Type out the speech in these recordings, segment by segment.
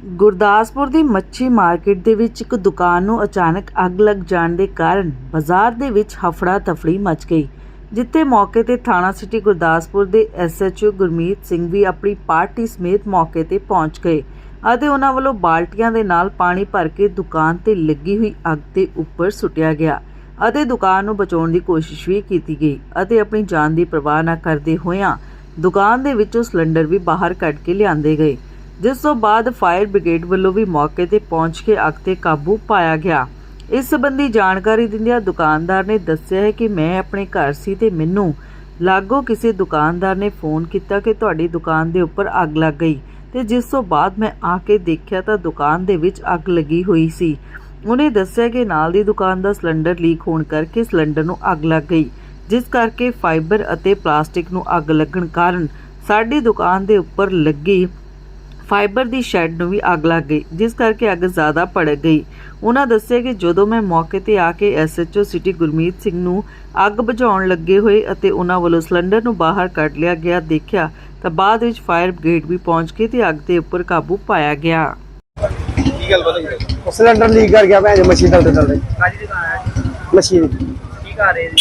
ਗੁਰਦਾਸਪੁਰ ਦੀ ਮੱਛੀ ਮਾਰਕੀਟ ਦੇ ਵਿੱਚ ਇੱਕ ਦੁਕਾਨ ਨੂੰ ਅਚਾਨਕ ਅੱਗ ਲੱਗ ਜਾਣ ਦੇ ਕਾਰਨ ਬਾਜ਼ਾਰ ਦੇ ਵਿੱਚ ਹਫੜਾ ਤਫੜੀ ਮਚ ਗਈ, ਜਿੱਥੇ ਮੌਕੇ ਤੇ ਥਾਣਾ ਸਿਟੀ ਗੁਰਦਾਸਪੁਰ ਦੇ ਐਸਐਚਓ ਗੁਰਮੀਤ ਸਿੰਘ ਵੀ ਆਪਣੀ ਪਾਰਟੀ ਸਮੇਤ ਮੌਕੇ ਤੇ ਪਹੁੰਚ ਗਏ ਅਤੇ ਉਹਨਾਂ ਵੱਲੋਂ ਬਾਲਟੀਆਂ ਦੇ ਨਾਲ ਪਾਣੀ ਭਰ ਕੇ ਦੁਕਾਨ ਤੇ ਲੱਗੀ ਹੋਈ ਅੱਗ ਦੇ ਉੱਪਰ ਸੁੱਟਿਆ ਗਿਆ ਅਤੇ ਦੁਕਾਨ ਨੂੰ ਬਚਾਉਣ ਦੀ ਕੋਸ਼ਿਸ਼ ਵੀ ਕੀਤੀ ਗਈ ਅਤੇ ਆਪਣੀ ਜਾਨ ਦੀ ਪਰਵਾਹ ਨਾ ਕਰਦੇ ਹੋਇਆਂ ਦੁਕਾਨ ਦੇ ਵਿੱਚੋਂ ਸਿਲੰਡਰ ਵੀ ਬਾਹਰ ਕੱਢ ਕੇ ਲਿਆਂਦੇ ਗਏ। ਜਿਸ ਤੋਂ ਬਾਅਦ ਫਾਇਰ ਬ੍ਰਿਗੇਡ ਵੱਲੋਂ ਵੀ ਮੌਕੇ ਤੇ ਪਹੁੰਚ ਕੇ ਅੱਗ ਤੇ ਕਾਬੂ ਪਾਇਆ ਗਿਆ। ਇਸ ਸੰਬੰਧੀ ਜਾਣਕਾਰੀ ਦਿੰਦਿਆਂ ਦੁਕਾਨਦਾਰ ਨੇ ਦੱਸਿਆ ਹੈ ਕਿ ਮੈਂ ਆਪਣੇ ਘਰ ਸੀ ਤੇ ਮੈਨੂੰ ਲਾਗੋ ਕਿਸੇ ਦੁਕਾਨਦਾਰ ਨੇ ਫੋਨ ਕੀਤਾ ਕਿ ਤੁਹਾਡੀ ਦੁਕਾਨ ਦੇ ਉੱਪਰ ਅੱਗ ਲੱਗ ਗਈ ਤੇ ਜਿਸ ਤੋਂ ਬਾਅਦ ਮੈਂ ਆ ਕੇ ਦੇਖਿਆ ਤਾਂ ਦੁਕਾਨ ਦੇ ਵਿੱਚ ਅੱਗ ਲੱਗੀ ਹੋਈ ਸੀ। ਉਹਨੇ ਦੱਸਿਆ ਕਿ ਨਾਲ ਦੀ ਦੁਕਾਨ ਦਾ ਸਿਲੰਡਰ ਲੀਕ ਹੋਣ ਕਰਕੇ ਸਿਲੰਡਰ ਨੂੰ ਅੱਗ ਲੱਗ ਗਈ, ਜਿਸ ਕਰਕੇ ਫਾਈਬਰ ਅਤੇ ਪਲਾਸਟਿਕ ਨੂੰ ਅੱਗ ਲੱਗਣ ਕਾਰਨ ਸਾਡੀ ਦੁਕਾਨ ਦੇ ਉੱਪਰ ਲੱਗੀ ਫਾਈਬਰ ਦੀ ਸ਼ੈੱਡ ਨੂੰ ਵੀ ਅੱਗ ਲੱਗ ਗਈ ਜਿਸ ਕਰਕੇ ਅੱਗ ਜ਼ਿਆਦਾ ਭੜਕ ਗਈ। ਉਹਨਾਂ ਦੱਸਿਆ ਕਿ ਜਦੋਂ ਮੈਂ ਮੌਕੇ ਤੇ ਆ ਕੇ ਐਸਐਚਓ ਸਿਟੀ ਗੁਰਮੀਤ ਸਿੰਘ ਨੂੰ ਅੱਗ ਬੁਝਾਉਣ ਲੱਗੇ ਹੋਏ ਅਤੇ ਉਹਨਾਂ ਵੱਲੋਂ ਸਿਲੰਡਰ ਨੂੰ ਬਾਹਰ ਕੱਢ ਲਿਆ ਗਿਆ ਦੇਖਿਆ ਤਾਂ ਬਾਅਦ ਵਿੱਚ ਫਾਇਰ ਬ੍ਰਿਗੇਡ ਵੀ ਪਹੁੰਚ ਕੇ ਤੇ ਅੱਗ ਦੇ ਉੱਪਰ ਕਾਬੂ ਪਾਇਆ ਗਿਆ। ਕੀ ਗੱਲ ਉਹ ਸਿਲੰਡਰ ਲੀਕ ਕਰ ਗਿਆ ਭੈਣ ਮੱਛੀ ਤਲਦੇ ਤਲਦੇ ਕਾਜੀ ਦੁਕਾਨ ਹੈ? ਮੱਛੀ ਦੀ ਕੀ ਕਰ ਰਹੇ ਜੀ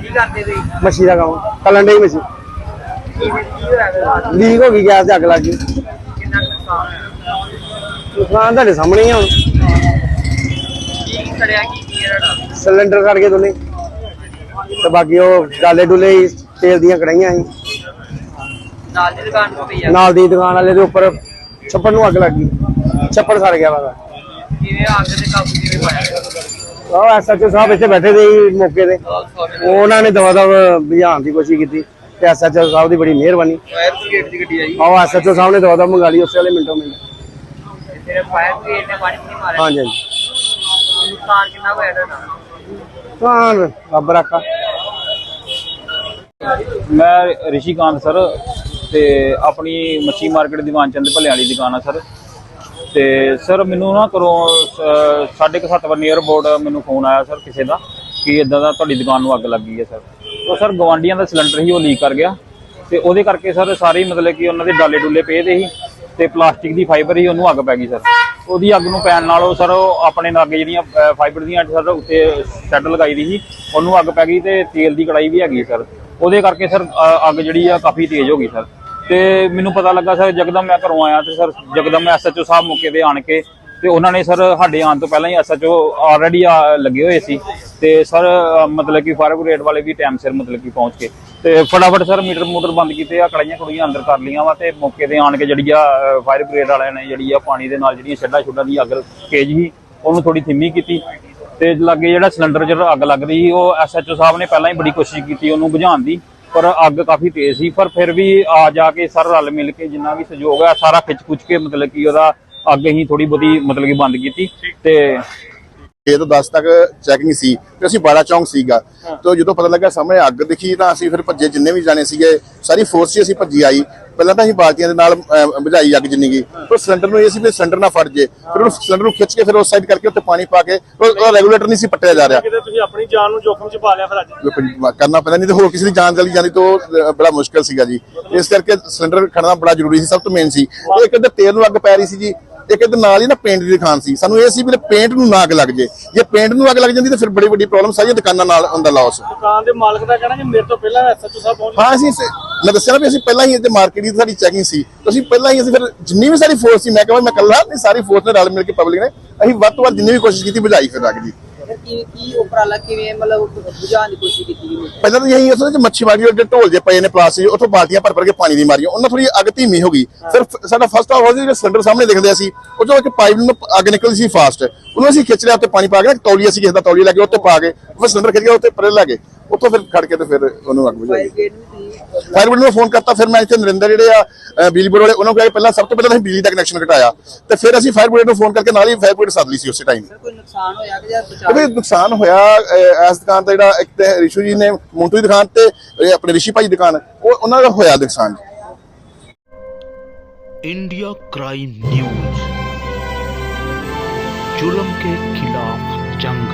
ਕੀ ਕਰਦੇ ਤੁਸੀਂ ਮੱਛੀ ਦਾ ਕੰਮ। ਕੱਲਣ ਡਈ ਮੱਛੀ ਕੀ ਕੀ ਹੋਇਆ ਫਿਰ? ਰਾਤ ਨੂੰ? ਲੀਕ ਹੋ ਗਈ ਗੈਸ ਤੇ ਅੱਗ ਲੱਗ ਗਈ ਕਿੰਨਾ ਕੁ ਨੁਕਸਾਨ ਹੋਇਆ ਦੁਕਾਨ ਤੁਹਾਡੇ ਸਾਹਮਣੇ ਹੀ ਆ ਹੁਣ। ਕੀ ਕੀ ਸੜਿਆ ਕੀ ਕੀ ਹੈ ਸਿਲੰਡਰ ਕੱਢ ਕੇ ਦੋਨੇ ਤੇ ਬਾਕੀ ਉਹ ਡਾਲੇ ਡੁਲੇ ਸੀ, ਤੇਲ ਦੀਆਂ ਕੜਾਈਆਂ ਸੀ। ਨਾਲ ਦੀ ਦੁਕਾਨ ਤੋਂ ਪਈ ਆ? ਨਾਲ ਦੀ ਦੁਕਾਨ ਵਾਲੇ ਦੇ ਉੱਪਰ ਛੱਪੜ ਨੂੰ ਅੱਗ ਲੱਗ ਗਈ। ਛੱਪੜ ਸੜ ਗਿਆ ਵਾ। ਕਿਵੇਂ ਅੱਗ ਤੇ ਕਾਬੂ ਕਿਵੇਂ ਪਾਇਆ ਉਹ ਐਸਐਚਓ ਸਾਹਿਬ ਇੱਥੇ ਬੈਠੇ ਦੇ ਸੀ ਮੌਕੇ ਤੇ। ਉਹਨਾਂ ਨੇ ਦਵਾ ਦਵ ਬੁਝਾਉਣ ਦੀ ਕੋਸ਼ਿਸ਼ ਕੀਤੀ। ਤੇ ਐਸਐਚਓ ਸਾਹਿਬ ਦੀ ਬੜੀ ਮਿਹਰਬਾਨੀ। ਫਾਇਰ ਬ੍ਰਿਗੇਡ ਦੀ ਗੱਡੀ ਆਈ। ਆਹ ਐਸਐਚਓ ਸਾਹਿਬ ਨੇ ਦਵਾ ਮੰਗਾ ਲਈ ਉਸੇ ਵੇਲੇ ਮਿੰਟੋ ਮਿੰਟ। ਫਿਰ ਫਾਇਰ ਬ੍ਰਿਗੇਡ ਨੇ ਪਾਣੀ ਨਹੀਂ ਮਾਰਿਆ। ਹਾਂਜੀ ਹਾਂਜੀ। ਨੁਕਸਾਨ ਕਿੰਨਾ ਕੁ ਹੋਇਆ ਤੁਹਾਡਾ? ਤਾਂ ਰੱਬ ਰੱਖਾ। ਮੈਂ ਰਿਸ਼ੀਕਾਂਤ ਸਰ ਤੇ ਆਪਣੀ ਮੱਛੀ ਮਾਰਕੀਟ ਦੀਵਾਨ ਚੰਦ ਭੱਲੇ ਵਾਲੀ ਦੁਕਾਨ ਆ ਸਰ। ਤੇ ਸਰ ਮੈਨੂੰ ਨਾ ਕਰੋ 7:30 ਵਜੇ ਨੀਅਰ ਬੋਰਡ ਮੈਨੂੰ ਫੋਨ ਆਇਆ ਸਰ ਕਿਸੇ ਦਾ ਕਿ ਇਦਾਂ ਦਾ ਤੁਹਾਡੀ ਦੁਕਾਨ ਨੂੰ ਅੱਗ ਲੱਗੀ ਹੈ ਸਰ। ਉਹ ਸਰ ਗਵਾਂਡੀਆਂ ਦਾ ਸਿਲੰਡਰ ਹੀ ਉਹ ਲੀਕ ਕਰ ਗਿਆ। ਤੇ ਉਹਦੇ ਕਰਕੇ ਸਰ ਸਾਰੇ ਮਤਲਬ ਕਿ ਉਹਨਾਂ ਦੇ ਡਾਲੇ ਡੁੱਲੇ ਪਏ ਦੇ ਸੀ ਤੇ ਪਲਾਸਟਿਕ ਦੀ ਫਾਈਬਰ ਹੀ ਉਹਨੂੰ ਅੱਗ ਪੈ ਗਈ ਸਰ। ਉਹਦੀ ਅੱਗ ਨੂੰ ਪੈਣ ਨਾਲ ਉਹ ਸਰ ਉਹ ਆਪਣੇ ਨਾਲ ਜਿਹੜੀਆਂ ਫਾਈਬਰ ਦੀਆਂ ਸਰ ਉੱਤੇ ਸ਼ੈੱਡ ਲਗਾਈ ਦੀ ਸੀ, ਉਹਨੂੰ ਅੱਗ ਪੈ ਗਈ ਤੇ ਤੇਲ ਦੀ ਕੜਾਈ ਵੀ ਹੈਗੀ ਸਰ। ਉਹਦੇ ਕਰਕੇ ਸਰ ਅੱਗ ਜਿਹੜੀ ਆ ਕਾਫੀ ਤੇਜ਼ ਹੋ ਗਈ ਸਰ। ਤੇ ਮੈਨੂੰ ਪਤਾ ਲੱਗਾ ਸਰ ਜਗਦਮ ਮੈਂ ਘਰੋਂ ਆਇਆ ਤੇ ਸਰ ਜਕਦਮ ਐਸਐਚਓ ਸਾਹਿਬ ਮੌਕੇ ਤੇ ਆਣ ਕੇ ਤੇ ਉਹਨਾਂ ਨੇ ਸਰ ਸਾਡੇ ਆਉਣ ਤੋਂ ਪਹਿਲਾਂ ਹੀ ਐਸਐਚਓ ਆਲਰੇਡੀ ਲੱਗੇ ਹੋਏ ਸੀ। ਤੇ ਸਰ ਮਤਲਬ ਕਿ ਫਾਇਰ ਬ੍ਰਿਗੇਡ ਵਾਲੇ ਵੀ ਟਾਈਮ ਸਿਰ ਮਤਲਬ ਕਿ ਪਹੁੰਚ ਕੇ ਤੇ ਫਟਾਫਟ ਸਰ, ਮੀਟਰ ਮੋਟਰ ਬੰਦ ਕੀਤੇ ਆ ਕੜਾਈਆਂ ਕੁੜੀਆਂ ਅੰਦਰ ਕਰ ਲੀਆਂ ਵਾ ਤੇ ਮੌਕੇ ਤੇ ਆਣ ਕੇ ਜਿਹੜੀ ਆ ਫਾਇਰ ਬ੍ਰਿਗੇਡ ਵਾਲਿਆਂ ਨੇ ਜਿਹੜੀ ਆ ਪਾਣੀ ਦੇ ਨਾਲ ਜਿਹੜੀਆਂ ਛੱਡਾਂ ਛੁੱਡਾਂ ਦੀ ਅੱਗ ਤੇਜ਼ ਸੀ, ਉਹਨੂੰ ਥੋੜੀ ਥਿੰਮੀ ਕੀਤੀ। ਤੇ ਲਾਗੇ ਜਿਹੜਾ ਸਿਲੰਡਰ ਜਿਹੜਾ ਅੱਗ ਲੱਗਦੀ ਸੀ, ਉਹ ਐਸਐਚਓ ਸਾਹਿਬ ਨੇ ਪਹਿਲਾਂ ਹੀ ਬੜੀ ਕੋਸ਼ਿਸ਼ ਕੀਤੀ, ਉਹਨੂੰ ਬੁਝਾਉਣ ਦੀ, ਪਰ ਅੱਗ ਕਾਫੀ ਤੇਜ਼ ਸੀ। ਪਰ ਫਿਰ ਵੀ ਆ ਜਾ ਕੇ ਸਰ ਰਲ ਮਿਲ ਕੇ ਜਿੰਨਾ ਵੀ ਸਹਿਯੋਗ ਹੈ ਸਾਰਾ ਖਿੱਚ ਖੁੱਚ ਕੇ ਮਤਲਬ ਕਿ ਉਹਦਾ ਅੱਗ ਹੀ ਥੋੜੀ ਬਹੁਤੀ ਮਤਲਬ ਕਿ ਬੰਦ ਕੀਤੀ। ਤੇ 6 ਤੋਂ 10 ਤੱਕ ਚੈਕਿੰਗ ਸੀ ਤੇ ਅਸੀਂ ਬਾੜਾ ਚੌਂਕ ਸੀਗਾ। ਤੇ ਜਦੋਂ ਪਤਾ ਲੱਗਾ ਸਾਹਮਣੇ ਅੱਗ ਦਿਖੀ ਤਾਂ ਅਸੀਂ ਫਿਰ ਭੱਜੇ ਜਿੰਨੇ ਵੀ ਜਾਣੇ ਸੀਗੇ ਸਾਰੀ ਫੋਰਸ ਹੀ ਅਸੀਂ ਭੱਜੀ ਆਈ। ਪਹਿਲਾਂ ਤਾਂ ਅਸੀਂ ਬਾਲਟੀਆਂ ਦੇ ਨਾਲ ਬੁਝਾਈ ਅੱਗ ਜਿੰਨੀ ਗਈ ਪਰ ਸਿਲੰਡਰ ਨੂੰ ਇਹ ਸੀ ਵੀ ਸਿਲੰਡਰ ਨਾ ਫਟ ਜੇ। ਫਿਰ ਉਹ ਸਿਲੰਡਰ ਨੂੰ ਖਿੱਚ ਕੇ ਫਿਰ ਉਸ ਸਾਈਡ ਕਰਕੇ ਉੱਤੇ ਪਾਣੀ ਪਾ ਕੇ ਉਹ ਰੈਗੂਲੇਟਰ ਨਹੀਂ ਸੀ ਪੱਟਿਆ ਜਾ ਰਿਹਾ। ਕਿਤੇ ਤੁਸੀਂ ਆਪਣੀ ਜਾਨ ਨੂੰ ਜੋਖਮ ਚ ਪਾ ਲਿਆ ਫਿਰ ਅੱਜ? ਕਰਨਾ ਪੈਂਦਾ ਨਹੀਂ ਤੇ ਹੋਰ ਕਿਸੇ ਦੀ ਜਾਨ ਚਲੀ ਜਾਂਦੀ ਤਾਂ ਉਹ, ਬੜਾ ਮੁਸ਼ਕਲ ਸੀਗਾ ਜੀ। ਇਸ ਕਰਕੇ ਸਿਲੰਡਰ ਖੜਨਾ ਬੜਾ ਜ਼ਰੂਰੀ ਸੀ ਸਭ ਤੋਂ ਮੇਨ ਸੀ। ਤੇ ਇੱਕ ਇੱਧਰ ਤੇਲ ਨੂੰ ਅੱਗ ਪੈ ਰਹੀ ਸੀ ਜੀ। ਇੱਕ ਇੱਧਰ ਨਾਲ ਹੀ ਨਾ ਪੇਂਟ ਦੀ ਦੁਕਾਨ ਸੀ। ਸਾਨੂੰ ਇਹ ਸੀ ਵੀ ਪੇਂਟ ਨੂੰ ਨਾ ਅੱਗ ਲੱਗ ਜੇ। ਜੇ ਪੇਂਟ ਨੂੰ ਅੱਗ ਲੱਗ ਜਾਂਦੀ ਤਾਂ ਫਿਰ ਬੜੀ ਵੱਡੀ ਪ੍ਰੋਬਲਮ ਸਾਰੀਆਂ ਦੁਕਾਨਾਂ ਨਾਲ ਹੁੰਦਾ ਲਾਸ ਦੁਕਾਨ ਦੇ ਮਾਲਕ ਦਾ ਕਹਿਣਾ ਕਿ ਮੇਰੇ ਤੋਂ ਪਹਿਲਾਂ ਐਸਐਚਓ ਸਾਹਿਬ ਪਹੁੰਚ ਹਾਂ ਅਸੀਂ ਸ- ਮੈਂ ਦੱਸਿਆ ਨਾ ਵੀ ਅਸੀਂ ਪਹਿਲਾਂ ਹੀ ਇੱਥੇ ਮਾਰਕੀਟ ਦੀ ਸਾਡੀ ਚੈਕਿੰਗ ਸੀ। ਤੇ ਅਸੀਂ ਪਹਿਲਾਂ ਹੀ ਅਸੀਂ ਫਿਰ ਜਿੰਨੀ ਵੀ ਸਾਡੀ ਫੋਰਸ ਸੀ ਮੈਂ ਕਹਾਂ ਮੈਂ ਕੱਲਾ ਨਹੀਂ ਸਾਰੀ ਫੋਰਸ ਨੇ ਰਲ ਮਿਲ ਕੇ ਪਬਲਿਕ ਨੇ ਅਸੀਂ ਵੱਧ ਤੋਂ ਵੱਧ ਜਿੰਨੀ ਵੀ ਕੋਸ਼ਿਸ਼ ਕੀਤੀ ਬੁਝਾਈ ਫਿਰ ਦੀ। ਫਿਰ ਕੀ ਕੀ ਉਪਰਾਲਾ ਕਿਵੇਂ ਮਤਲਬ ਬੁਝਾਉਣ ਦੀ ਕੋਸ਼ਿਸ਼ ਕੀਤੀ ਗਈ ਪਹਿਲਾਂ ਤਾਂ ਇਹੀ ਉਸ ਵਿੱਚ ਮੱਛੀ ਮਾਰੀ ਦੇ ਢੋਲ ਜੇ ਪਏ ਨੇ ਪਲਾਸਟਿਕ ਉੱਥੋਂ ਬਾਲਟੀਆਂ ਭਰ ਭਰ ਕੇ ਪਾਣੀ ਦੀ ਮਾਰੀਆਂ ਉਹਨਾਂ ਥੋੜੀ ਅੱਗ ਧੀਮੀ ਹੋ ਗਈ। ਫਿਰ ਫ- ਸਾਡਾ ਫਸਟ ਆਫ ਜਿਹੜਾ ਸਿਲੰਡਰ ਸਾਹਮਣੇ ਦਿਖਦੇ ਸੀ ਉਹ ਜੋ ਇੱਕ ਪਾਈਪ ਨੂੰ ਅੱਗ ਨਿਕਲਦੀ ਸੀ ਫਾਸਟ ਉਹਨੂੰ ਅਸੀਂ ਖਿੱਚ ਲਿਆ ਉੱਤੇ ਪਾਣੀ ਪਾ ਕੇ ਤੌਲੀਆ ਸੀ ਕਿਸੇ ਦਾ ਤੌਲੀਆ ਲੈ ਕੇ ਉੱਤੇ ਪਾ ਕੇ ਫਿਰ ਸਿਲੰਡਰ ਖਿੱਚ ਗਿਆ ਉੱਤੇ ਪਰੇ ਲੈ ਗਏ। ਉੱਥੋਂ ਫਿਰ ਖੜ ਕੇ ਤੇ ਫਿਰ ਉਹਨੂੰ ਅੱਗ ਬੁਝਾਈ ਗੇਟ ਵੀ ਸੀ ਫਾਇਰ ਬ੍ਰਿਗੇਡ ਨੂੰ ਫੋਨ ਕਰਤਾ ਫਿਰ ਮੈਂ ਇੱਥੇ ਨਰਿੰਦਰ ਜਿਹੜੇ ਆ ਅ, ਬਿਜਲੀ ਬੋਰਡ ਵਾਲੇ ਉਹਨਾਂ ਨੂੰ ਕਿਹਾ ਕਿ ਪਹਿਲਾਂ ਸਭ ਤੋਂ ਪਹਿਲਾਂ ਤਾਂ ਅਸੀਂ ਬਿਜਲੀ ਦਾ ਕਨੈਕਸ਼ਨ ਘਟਾਇਆ ਤੇ ਫਿਰ ਅਸੀਂ ਫਾਇਰ ਬ੍ਰਿਗੇਡ ਨੂੰ ਫੋਨ ਕਰਕੇ ਨਾਲ ਹੀ ਫਾਇਰ ਬ੍ਰਿਗੇਡ ਸੱਦ ਲਈ ਸੀ ਉਸੇ ਟਾਈਮ ਕੋਈ ਨੁਕਸਾਨ ਹੋਇਆ ਕਿ ਜਾਂ ਬਚਾਅ ਉਹਦੇ ਨੁਕਸਾਨ ਹੋਇਆ ਅ, ਇਸ ਦੁਕਾਨ ਤੇ ਜਿਹੜਾ ਇੱਕ ਤੇ ਰਿਸ਼ੂ ਜੀ ਨੇ ਮੋਂਟੂ ਦੀ ਦੁਕਾਨ ਤੇ ਇਹ ਆਪਣੇ ਰਿਸ਼ੀ ਭਾਈ ਦੀ ਦੁਕਾਨ ਉਹ ਉਹਨਾਂ ਦਾ ਹੋਇਆ ਨੁਕਸਾਨ इंडिया क्राइम न्यूज जुल्म के खिलाफ जंग